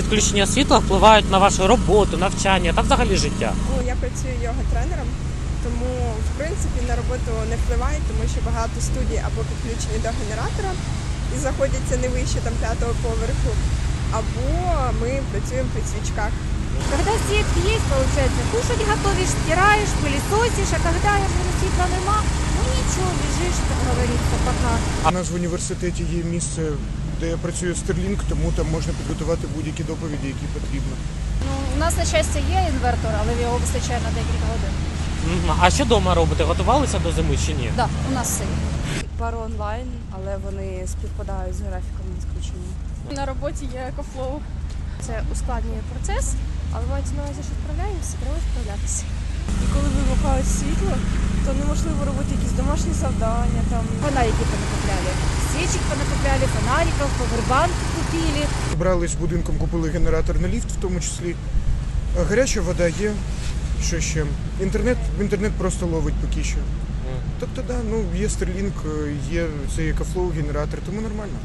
відключення світла впливають на вашу роботу, навчання та взагалі життя? Ну, я працюю йога-тренером, тому в принципі на роботу не впливає, тому що багато студій або підключені до генератора і знаходяться не вище там п'ятого поверху, або ми працюємо при свічках. Когда свет есть, получается, кушать готовишь, стираешь, пылесосишь, а когда світла нема, ну ничего, лежишь, как говорится, пока. У нас в університеті є місце, де працює Стерлінг, тому там можна підготувати будь-які доповіді, які потрібно. Ну, у нас на щастя є інвертор, але його вистачає на декілька годин. Мгм. А що вдома робите? Готувалися до зими чи ні? Так, у нас все є. пару онлайн, але вони співпадають з графіком відключення. На роботі є екофлоу. Це ускладнює процес, але мається на увазі, що справляємося, треба справлятися. І коли вимикають світло, то неможливо робити якісь домашні завдання там. Фонарики понакупляли. Свечек понакупляли, фонариків, повербанк купили. Брали з будинком, купили генератор на ліфт, в тому числі. Гаряча вода є. Що ще? Інтернет, інтернет просто ловить поки що. Тобто, да, ну є Стерлінг, є цей екофлоу генератор, тому нормально.